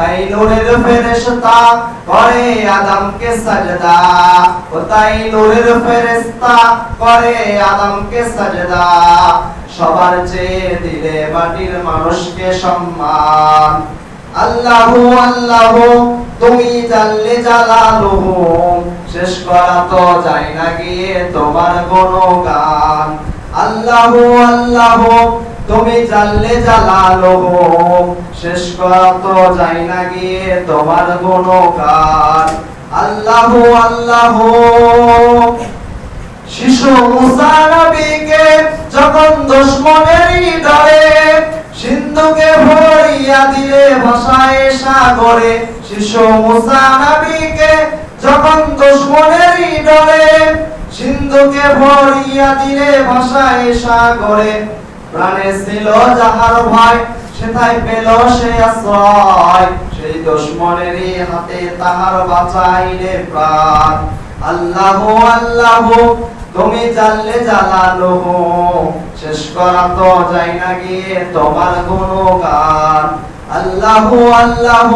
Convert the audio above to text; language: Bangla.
তাই নূরের ফেরেশতা, করে আদমকে সাজদা। ও তাই নূরের ফেরেশতা, করে আদমকে সাজদা। সবার চেয়ে দিলে মাটির মানুষকে সম্মান। আল্লাহু আল্লাহু, তুমি জানলে জালালুহু। শেষ করা তো যায় না গিয়ে তোমার গুণগান। আল্লাহু আল্লাহু তুমি জানলে জালালুহু শেষ করা তো যায় না গিয়ে তোমার গুণগান আল্লাহু আল্লাহু। শিশু মুসা যখন দুশ্মনেরই ডরে সিন্ধুকে ভরিয়া দিলে ভাষায় সাগরে, শিশু মুসা যখন দুশ্মনেরই ডরে সিন্ধুকে ভরিয়া দিলে ভাষায় সাগরে প্রাণে ছিল যাহার ভয়, সেথায় পেল সে আশ্রয়। সেই দুশ্মনেরই হাতে তাহার বাঁচাইলে প্রাণ। আল্লাহ আল্লাহ, তুমি জানলে জালালো। শেষ করা তো যাই না গিয়ে তোমার গুণগান। আল্লাহ আল্লাহ।